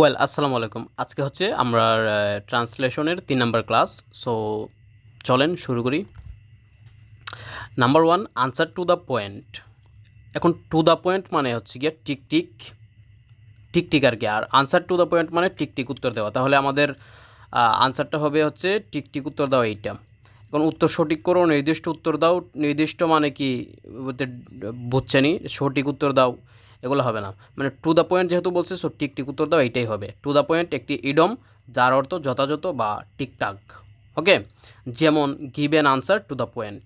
Well আসসালামু আলাইকুম। আজকে হচ্ছে আমরা ট্রান্সলেশনের তিন নাম্বার ক্লাস সো চলেন শুরু করি। Number one answer to the point এখন টু দ্য পয়েন্ট মানে হচ্ছে গিয়ে টিক টিক টিক টিক আর কি। আর আনসার টু দ্য পয়েন্ট মানে টিক টিক উত্তর দেওয়া। তাহলে আমাদের আনসারটা হবে হচ্ছে টিক টিক উত্তর দেওয়া এইটা। এখন উত্তর সঠিক করো, নির্দিষ্ট উত্তর দাও। নির্দিষ্ট মানে কি বুঝছেনি সঠিক উত্তর দাও। এগুলো হবে না। মানে টু দ্য পয়েন্ট যেহেতু বলছে সো টিক উত্তর দাও, এইটাই হবে। টু দ্য পয়েন্ট একটি ইডম যার অর্থ যথাযথ বা টিকটাক। ওকে? যেমন give an answer to the point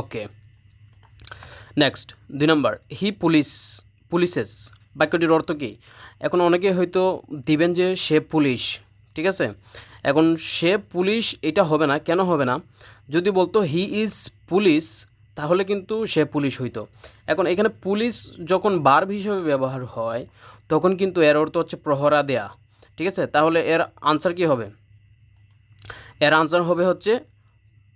okay. Next দুই নম্বর হি পুলিশ পুলিশেস বাক্যটির অর্থ কী? এখন অনেকে হয়তো দিবেন যে সে পুলিশ, ঠিক আছে? এখন সে পুলিশ, এটা হবে না। কেন হবে না? যদি বলতো হি ইজ পুলিশ তাহলে কিন্তু সে পুলিশ হইতো। এখন এখানে পুলিশ যখন বার্ব হিসেবে ব্যবহার হয়, তখন কিন্তু এর অর্থ হচ্ছে প্রহরা দেয়া, ঠিক আছে? তাহলে এর আনসার কি হবে? এর আনসার হবে হচ্ছে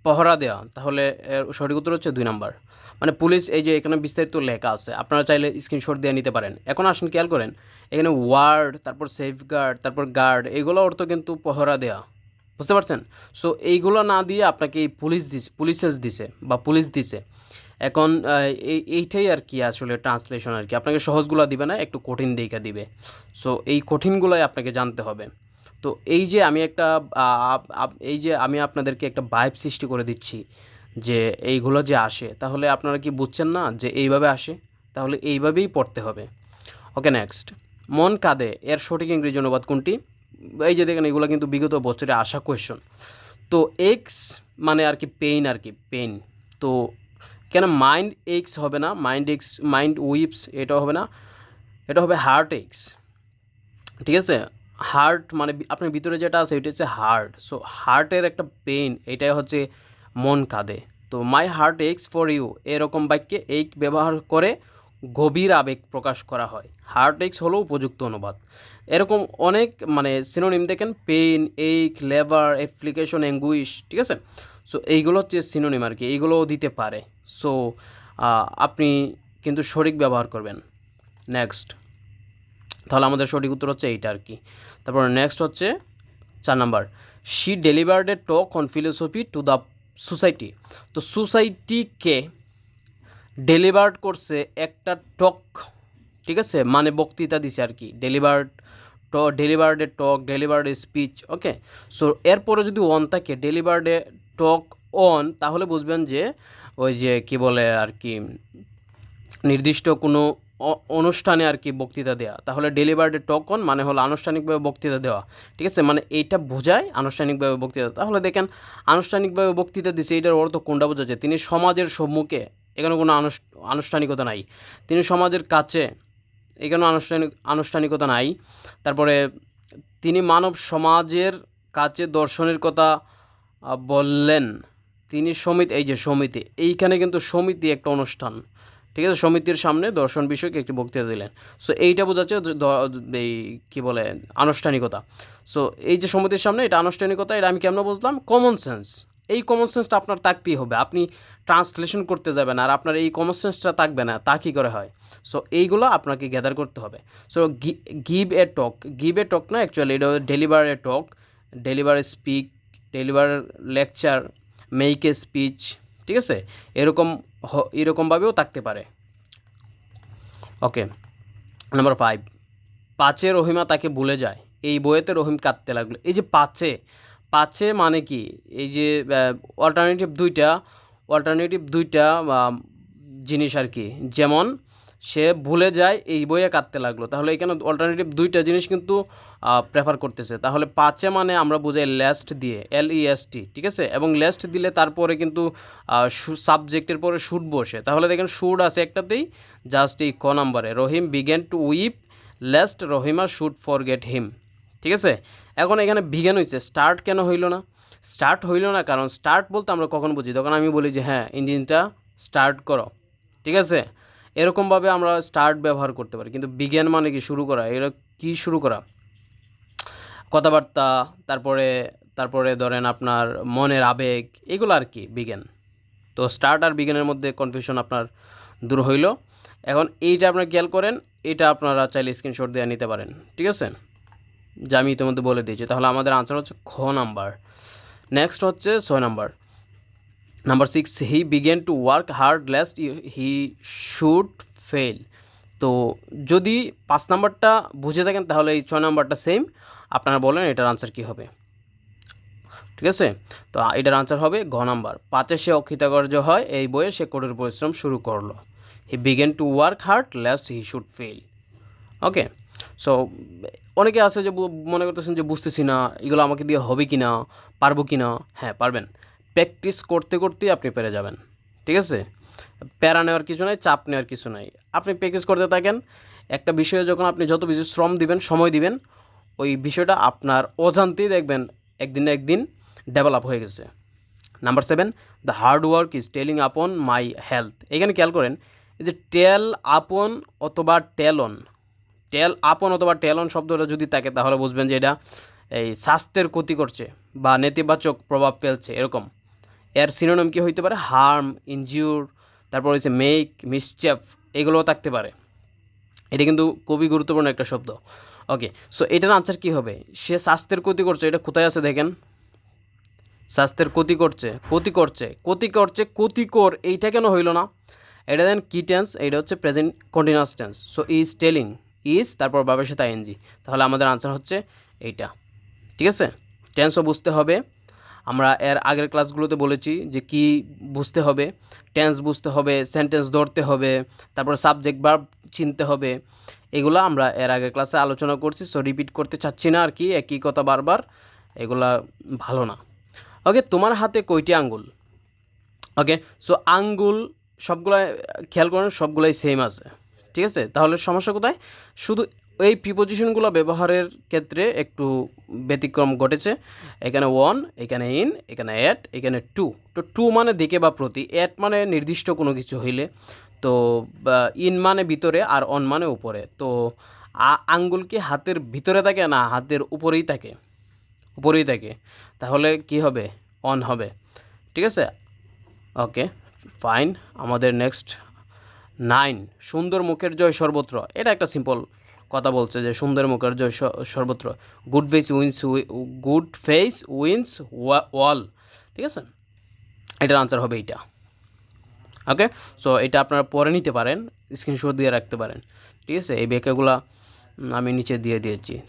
পহরা দেওয়া তাহলে এর সঠিক উত্তর হচ্ছে দুই নাম্বার। মানে পুলিশ এই যে এখানে বিস্তারিত লেখা আছে, আপনারা চাইলে স্ক্রিনশট দিয়ে নিতে পারেন। এখন আসেন, খেয়াল করেন, এখানে ওয়ার্ড তারপর সেফগার্ড তারপর গার্ড এগুলো অর্থ কিন্তু পহরা দেওয়া বুঝতে পারছেন? সো এইগুলো না দিয়ে আপনাকে এই পুলিশ দিছে, পুলিশেস দিছে বা পুলিশ দিছে। এখন এই, এইটাই আর কি আসলে ট্রান্সলেশন আর কি। আপনাকে সহজগুলো দিবে না, একটু কঠিন দিকে দিবে। সো এই কঠিনগুলোই আপনাকে জানতে হবে। তো এই যে আমি একটা এই যে আমি আপনাদেরকে একটা বাইব সৃষ্টি করে দিচ্ছি যে এইগুলো যে আসে, তাহলে আপনারা কি বুঝছেন না যে এইভাবে আসে? তাহলে এইভাবেই পড়তে হবে। ওকে নেক্সট মন কাঁদে, এর সঠিক ইংরেজি অনুবাদ কোনটি? এই যে দেখেন, এগুলো কিন্তু বিগত বছরে আসা কোয়েশন তো এক্স মানে আর কি পেইন আর কি পেইন তো কেন মাইন্ড এক্স হবে না? মাইন্ড এক্স মাইন্ড উইপস এটা হবে না। এটা হবে হার্ট এক্স ঠিক আছে? হার্ট মানে আপনার ভিতরে যেটা আছে, এটা হচ্ছে হার্ট সো হার্টের একটা পেইন এটাই হচ্ছে মন কাঁদে। তো my heart aches for you এরকম বাক্যে এই ব্যবহার করে গভীর আবেগ প্রকাশ করা হয়। হার্ট এক্স হলো উপযুক্ত অনুবাদ। এরকম অনেক মানে সিনোনিম দেখেন পেইন এইক লেবার অ্যাপ্লিকেশন অ্যাঙ্গুইশ ঠিক আছে? সো এইগুলো হচ্ছে সিনোনিম আর কি, এইগুলোও দিতে পারে। সো আপনি কিন্তু সঠিক ব্যবহার করবেন। নেক্সট তাহলে আমাদের সঠিক উত্তর হচ্ছে এইটা আর কি। তারপর নেক্সট হচ্ছে চার number. She delivered a talk on philosophy to the society তো সোসাইটিকে ডেলিভার্ড করছে একটা টক ঠিক আছে? মানে বক্তৃতা দিছে আর কি। ডেলিভার্ড ট delivered talk delivered speech okay so এরপরে যদি অন থাকে ডেলিভার্ড টক অন তাহলে বুঝবেন যে, ওই যে কি বলে আর কি, নির্দিষ্ট কোনো অনুষ্ঠানে আর কি বক্তৃতা দেওয়া তাহলে ডেলিভার্ডে টকন মানে হলো আনুষ্ঠানিকভাবে বক্তৃতা দেওয়া। ঠিক আছে? মানে এইটা বোঝায় আনুষ্ঠানিকভাবে বক্তৃতা। তাহলে দেখেন, আনুষ্ঠানিকভাবে বক্তৃতা দিছে, এইটার অর্থ কোনটা বোঝাচ্ছে? তিনি সমাজের সম্মুখে, এখানে কোনো আনুষ্ঠানিকতা নাই। তিনি সমাজের কাছে এখানে আনুষ্ঠানিক, আনুষ্ঠানিকতা নাই। তারপরে তিনি মানব সমাজের কাছে দর্শনের কথা বললেন। তিনি সমিতি, এই যে সমিতি, এইখানে কিন্তু সমিতি একটা অনুষ্ঠান। ঠিক আছে? সমিতির সামনে দর্শন বিষয়ক একটি বক্তৃতা দিলেন। সো এইটা বোঝাচ্ছে এই কী বলে, আনুষ্ঠানিকতা। সো এই যে সমিতির সামনে এটা আনুষ্ঠানিকতা, এটা আমি কেমন বুঝলাম? কমন সেন্স এই কমন সেন্সটা আপনার থাকতেই হবে। আপনি ট্রান্সলেশন করতে যাবেন আর আপনার এই কমন সেন্সটা থাকবে না, তা কী করে হয়? সো এইগুলো আপনাকে গ্যাদার করতে হবে। So give a talk give a talk না অ্যাকচুয়ালি এটা deliver a talk deliver speak deliver lecture make a speech ঠিক আছে? এরকম এরকমভাবেও থাকতে পারে। ওকে নাম্বার ফাইভ পাঁচে রহিমা তাকে ভুলে যায়। এই বইয়েতে রহিম কাঁদতে লাগল। এই যে পাঁচে পাঁচে মানে কি? এই যে অল্টারনেটিভ দুইটা অল্টারনেটিভ দুইটা জিনিস আর কি। যেমন, সে ভুলে যায়, এই বইয়ে কাঁদতে লাগল। তাহলে এখানে অল্টারনেটিভ দুইটা জিনিস কিন্তু প্রেফার করতেছে। তাহলে পাঁচে মানে আমরা বুঝাই লেস্ট দিয়ে এল ই এস টি ঠিক আছে? এবং লেস্ট দিলে তারপরে কিন্তু সাবজেক্টের পরে শুট বসে। তাহলে দেখেন শুট আছে একটাতেই জাস্ট এই ক নাম্বারে, Rahim began to weep lest Rahima should forget him ঠিক আছে? এখন এখানে বিজ্ঞান হয়েছে স্টার্ট কেন হইল না? স্টার্ট হইল না, কারণ স্টার্ট বলতে আমরা কখন বুঝি? তখন আমি বলি যে হ্যাঁ ইঞ্জিনটা স্টার্ট করো, ঠিক আছে? এরকমভাবে আমরা স্টার্ট ব্যবহার করতে পারি। কিন্তু বিজ্ঞান মানে কি? শুরু করা। এরা কি শুরু করা? কথাবার্তা, তারপরে তারপরে ধরেন আপনার মনের আবেগ, এগুলো আর কি বিজ্ঞান তো স্টার্ট আর বিজ্ঞানের মধ্যে কনফিউশন আপনার দূর হইল। এখন এইটা আপনারা খেয়াল করেন, এটা আপনারা চাইলে স্ক্রিনশট দিয়ে নিতে পারেন, ঠিক আছে? যা আমি ইতিমধ্যে বলে দিয়েছি। তাহলে আমাদের আনসার হচ্ছে খ নাম্বার নেক্সট হচ্ছে ছয় number number six he began to work hard lest he should fail তো যদি পাঁচ নাম্বারটা বুঝে থাকেন, তাহলে এই ছয় নাম্বারটা সেম আপনারা বলেন এটার আনসার কী হবে? ঠিক আছে? তো এটার আনসার হবে ঘ নাম্বার পাঁচে সে অকৃতকার্য হয়, এই বইয়ে সে কঠোর পরিশ্রম শুরু করল। He began to work hard lest he should fail okay so অনেকে আছে যে মনে করতেছেন যে বুঝতেছি না, এগুলো আমাকে দিয়ে হবে কি না পারব কি না হ্যাঁ পারবেন। প্র্যাকটিস করতে করতেই আপনি পেরে যাবেন। ঠিক আছে? প্যারা নেওয়ার কিছু নাই, চাপ নেওয়ার কিছু নাই। আপনি প্র্যাকটিস করতে থাকেন, একটা বিষয়ে যখন আপনি যত বেশি শ্রম দিবেন, সময় দিবেন, ওই বিষয়টা আপনার অজান্তেই দেখবেন একদিন না একদিন ডেভেলপ হয়ে গেছে। Number seven the hard work is telling upon my health এখানে খেয়াল করেন যে টেল আপন অথবা টেলন টেল, আপন অথবা টেলন শব্দটা যদি থাকে, তাহলে বুঝবেন যে এটা এই স্বাস্থ্যের ক্ষতি করছে বা নেতিবাচক প্রভাব ফেলছে, এরকম। এর সিনোনিম কি হইতে পারে? হার্ম ইনজিউর তারপর হচ্ছে মেক মিসচেফ এগুলোও থাকতে পারে। এটা কিন্তু খুবই গুরুত্বপূর্ণ একটা শব্দ। ওকে সো এটার আনসার কী হবে? সে স্বাস্থ্যের ক্ষতি করছে, এটা কোথায় আছে দেখেন? স্বাস্থ্যের ক্ষতি করছে ক্ষতি করছে ক্ষতি করছে ক্ষতিকর এইটা কেন হইল না? এটা দেন কি টেন্স এটা হচ্ছে present continuous tense so is telling is তারপর বাবার সাথে আইএনজি তাহলে আমাদের আনসার হচ্ছে এইটা। ঠিক আছে? টেন্সও বুঝতে হবে। আমরা এর আগের ক্লাসগুলোতে বলেছি যে কি বুঝতে হবে। টেন্স বুঝতে হবে সেন্টেন্স ধরতে হবে, তারপর সাবজেক্ট ভার্ব চিনতে হবে। এগুলো আমরা এর আগের ক্লাসে আলোচনা করছি সো রিপিট করতে চাচ্ছি না আর কি, একই কথা বারবার। এগুলা ভালো না। ওকে তোমার হাতে কয়টি আঙ্গুল? ওকে সো আঙ্গুল সবগুলাই, খেয়াল করেন সবগুলাই সেম আছে। ঠিক আছে? তাহলে সমস্যা কোথায়? শুধু এই প্রিপোজিশনগুলো ব্যবহারের ক্ষেত্রে একটু ব্যতিক্রম ঘটেছে। এখানে ওয়ান এখানে ইন এখানে অ্যাট এখানে টু তো টু মানে দিকে বা প্রতি অ্যাট মানে নির্দিষ্ট কোনো কিছু হইলে। তো ইন মানে ভিতরে আর অন মানে উপরে। তো আঙ্গুল কি হাতের ভিতরে থাকে না হাতের উপরেই থাকে? উপরেই থাকে। তাহলে কি হবে? অন হবে। ঠিক আছে? ওকে ফাইন আমাদের নেক্সট নাইন, সুন্দর মুখের জয় সর্বত্র। এটা একটা সিম্পল কথা বলছে যে সুন্দর মুখের জয় সর্বত্র। Good face wins good face wins all ঠিক আছে? এটার আনসার হবে এইটা। ওকে সো এটা আপনারা পরে নিতে পারেন স্ক্রিনশট দিয়ে রাখতে পারেন। ঠিক আছে? এই ব্যাখ্যাগুলো আমি নিচে দিয়ে দিয়েছি।